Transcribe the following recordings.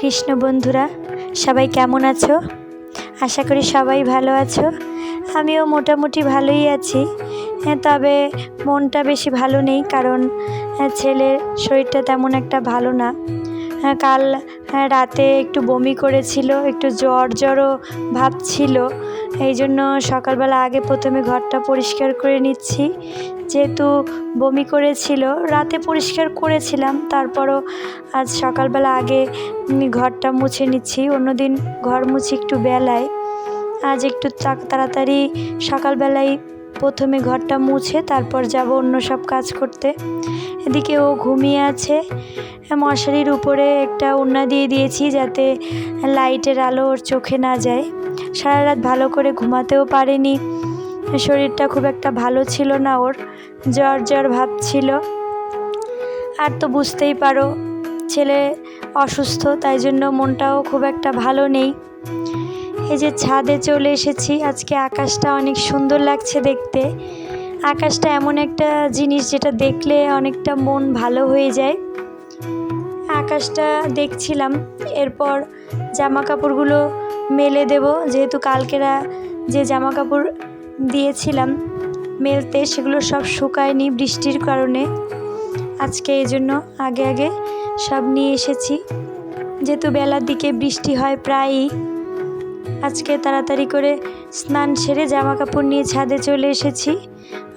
কৃষ্ণ বন্ধুরা, সবাই কেমন আছো? আশা করি সবাই ভালো আছো। আমিও মোটামুটি ভালোই আছি। তবে মনটা বেশি ভালো নেই, কারণ ছেলের শরীরটা তেমন একটা ভালো না। কাল রাতে একটু বমি করেছিল, একটু জ্বর জ্বরও ভাব ছিল। এই জন্য সকালবেলা আগে প্রথমে ঘরটা পরিষ্কার করে নিচ্ছি। যেহেতু বমি করেছিল, রাতে পরিষ্কার করেছিলাম, তারপরও আজ সকালবেলা আগে ঘরটা মুছে নিচ্ছি। অন্যদিন ঘর মুছি একটু বেলায়। আজ একটু তাড়াতাড়ি সকালবেলায় প্রথমে ঘরটা মুছে, তারপর যাব অন্য সব কাজ করতে। এদিকে ও ঘুমিয়ে আছে। মশারির উপরে একটা ওড়না দিয়ে দিয়েছি যাতে লাইটের আলো ওর চোখে না যায়। সারা রাত ভালো করে ঘুমাতেও পারেনি। শরীরটা খুব একটা ভালো ছিল না ওর, জ্বর জ্বর ভাব ছিল। আর তো বুঝতেই পারো, ছেলে অসুস্থ, তাই জন্য মনটাও খুব একটা ভালো নেই। এই যে ছাদে চলে এসেছি, আজকে আকাশটা অনেক সুন্দর লাগছে দেখতে। আকাশটা এমন একটা জিনিস যেটা দেখলে অনেকটা মন ভালো হয়ে যায়। আকাশটা দেখছিলাম, এরপর জামা কাপড়গুলো মেলে দেব। যেহেতু কালকেরা যে জামা কাপড় দিয়েছিলাম মেলতে, সেগুলো সব শুকায়নি বৃষ্টির কারণে। আজকে এই জন্য আগে আগে সব নিয়ে এসেছি। যেহেতু বেলার দিকে বৃষ্টি হয় প্রায়ই, আজকে তাড়াতাড়ি করে স্নান সেরে জামা কাপড় নিয়ে ছাদে চলে এসেছি।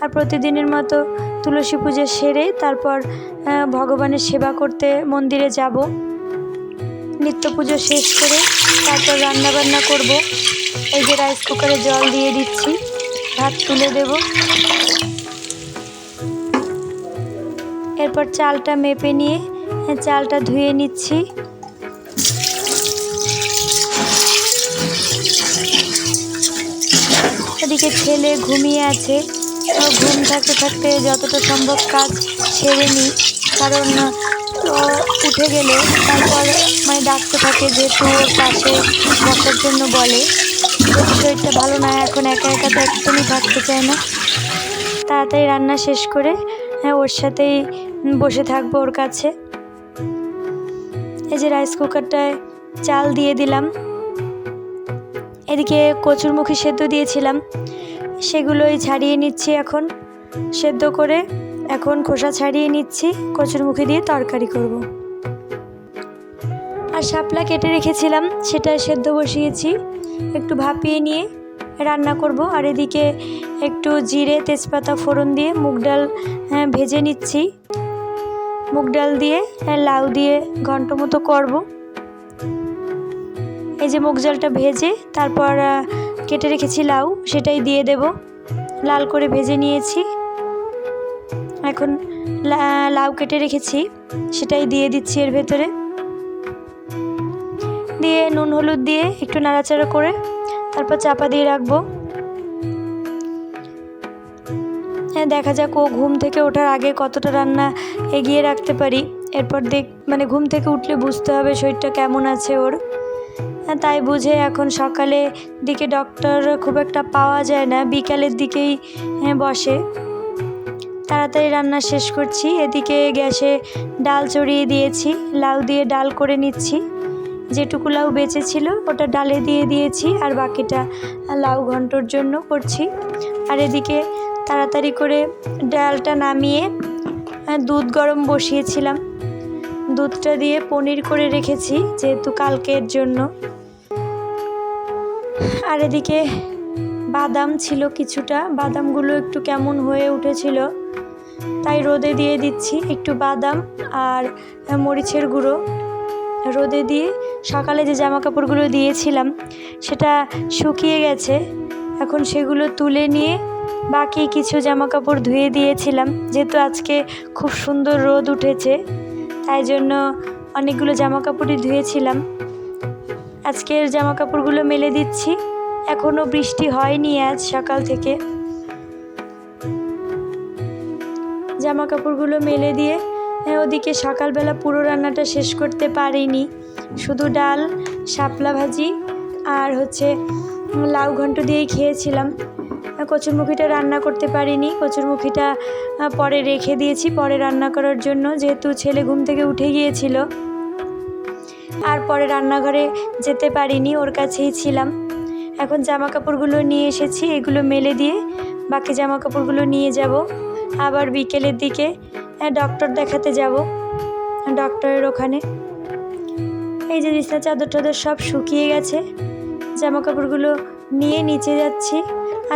আর প্রতিদিনের মতো তুলসী পুজো সেরে তারপর ভগবানের সেবা করতে মন্দিরে যাব। নিত্য পুজো শেষ করে তারপর রান্না বান্না করব। এই যে রাইস কুকারে জল দিয়ে দিচ্ছি, ভাত তুলে দেব। এরপর চালটা মেপে নিয়ে চালটা ধুয়ে নিচ্ছি। এদিকে ছেলে ঘুমিয়ে আছে। ঘুম থাকতে থাকতে যতটা সম্ভব কাজ সেরে নিই। কারণ ও উঠে গেলে তারপর মানে ডাকতে থাকে যে ওর পাশে বসার জন্য বলে। শরীরটা ভালো না, এখন একা একা তো একদমই থাকতে চায় না। তাড়াতাড়ি রান্না শেষ করে হ্যাঁ ওর সাথেই বসে থাকব ওর কাছে। এই যে রাইস কুকারটায় চাল দিয়ে দিলাম। এদিকে কচুরমুখী সেদ্ধ দিয়েছিলাম। সেগুলোই ছাড়িয়ে নিচ্ছি এখন, সেদ্ধ করে। এখন খোসা ছাড়িয়ে নিচ্ছি কচুর মুখে দিয়ে তরকারি করব। আর শাপলা কেটে রেখেছিলাম সেটা সেদ্ধ বসিয়েছি। একটু ভাপিয়ে নিয়ে রান্না করব আর এদিকে একটু জিরে তেজপাতা ফোড়ন দিয়ে মুগ ডাল হ্যাঁ, ভেজে নিচ্ছি। মুগ ডাল দিয়ে হ্যাঁ, লাউ দিয়ে ঘন্ট মতো করব। এই যে মুগ ডালটা ভেজে তারপর কেটে রেখেছি লাউ সেটাই দিয়ে দেব। লাল করে ভেজে নিয়েছি। এখন লাউ কেটে রেখেছি। সেটাই দিয়ে দিচ্ছি এর ভেতরে। দিয়ে নুন হলুদ দিয়ে একটু নাড়াচাড়া করে তারপর চাপা দিয়ে রাখব। হ্যাঁ দেখা যাক ও ঘুম থেকে ওঠার আগে কতটা রান্না এগিয়ে রাখতে পারি। এরপর দেখ মানে ঘুম থেকে উঠলে বুঝতে হবে শরীরটা কেমন আছে ওর। হ্যাঁ, তাই বুঝে এখন সকালে দিকে ডক্টর খুব একটা পাওয়া যায় না বিকালের দিকেই হ্যাঁ, বসে। তাড়াতাড়ি রান্না শেষ করছি। এদিকে গ্যাসে ডাল চড়িয়ে দিয়েছি, লাউ দিয়ে ডাল করে নিচ্ছি। যেটুকু লাউ বেঁচে ছিল ওটা ডালে দিয়ে দিয়েছি আর বাকিটা লাউ ঘন্টর জন্য করছি। আর এদিকে তাড়াতাড়ি করে ডালটা নামিয়ে দুধ গরম বসিয়েছিলাম। দুধটা দিয়ে পনির করে রেখেছি যেহেতু কালকের জন্য। আর এদিকে বাদাম ছিল কিছুটা, বাদামগুলো একটু কেমন হয়ে উঠেছিল। তাই রোদে দিয়ে দিচ্ছি একটু বাদাম আর মরিচের গুঁড়ো। রোদে দিয়ে সকালে যে জামা কাপড়গুলো দিয়েছিলাম, সেটা শুকিয়ে গেছে। এখন সেগুলো তুলে নিয়ে বাকি কিছু জামা কাপড় ধুয়ে দিয়েছিলাম। যেহেতু আজকে খুব সুন্দর রোদ উঠেছে, তাই জন্য অনেকগুলো জামা কাপড়ই ধুয়েছিলাম। আজকের জামা কাপড়গুলো মেলে দিচ্ছি। এখনও বৃষ্টি হয়নি আজ সকাল থেকে। জামা কাপড়গুলো মেলে দিয়ে হ্যাঁ, ওদিকে সকালবেলা পুরো রান্নাটা শেষ করতে পারিনি। শুধু ডাল শাপলা ভাজি আর হচ্ছে লাউ ঘন্ট দিয়েই খেয়েছিলাম। কচুরমুখিটা রান্না করতে পারিনি। কচুরমুখিটা পরে রেখে দিয়েছি পরে রান্না করার জন্য যেহেতু ছেলে ঘুম থেকে উঠে গিয়েছিল। আর পরে রান্নাঘরে যেতে পারিনি ওর কাছেই ছিলাম। এখন জামা কাপড়গুলো নিয়ে এসেছি, এগুলো মেলে দিয়ে বাকি জামা কাপড়গুলো নিয়ে যাব। আবার বিকেলের দিকে ডক্টর দেখাতে যাব ডক্টরের ওখানে। এই যে বিছনা চাদর টাদর সব শুকিয়ে গেছে জামা কাপড়গুলো নিয়ে নিচে যাচ্ছি।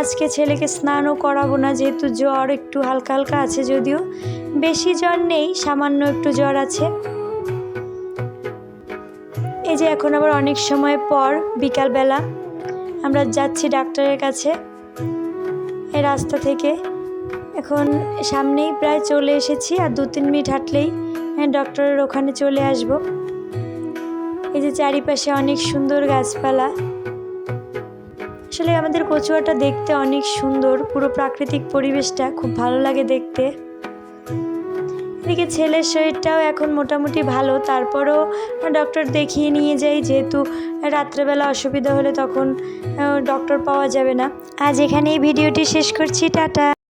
আজকে ছেলেকে স্নানও করাবো না, যেহেতু জ্বর একটু হালকা হালকা আছে যদিও। বেশি জ্বর নেই, সামান্য একটু জ্বর আছে। এই যে এখন আবার অনেক সময় পর, বিকালবেলা আমরা যাচ্ছি ডাক্তারের কাছে। এই রাস্তা থেকে। এখন সামনেই প্রায় চলে এসেছি, আর দু তিন মিনিট হাঁটলেই ডক্টরের ওখানে চলে আসব। এই যে চারিপাশে অনেক সুন্দর গাছপালা। আসলে আমাদের কচুয়াটা দেখতে অনেক সুন্দর, পুরো প্রাকৃতিক পরিবেশটা খুব ভালো লাগে দেখতে। এদিকে ছেলের শরীরটাও এখন মোটামুটি ভালো। তারপরও ডক্টর দেখিয়ে নিয়ে যাই, যেহেতু রাত্রেবেলা অসুবিধা হলে তখন ডক্টর পাওয়া যাবে না। আজ এখানেই ভিডিওটি শেষ করছি, টাটা।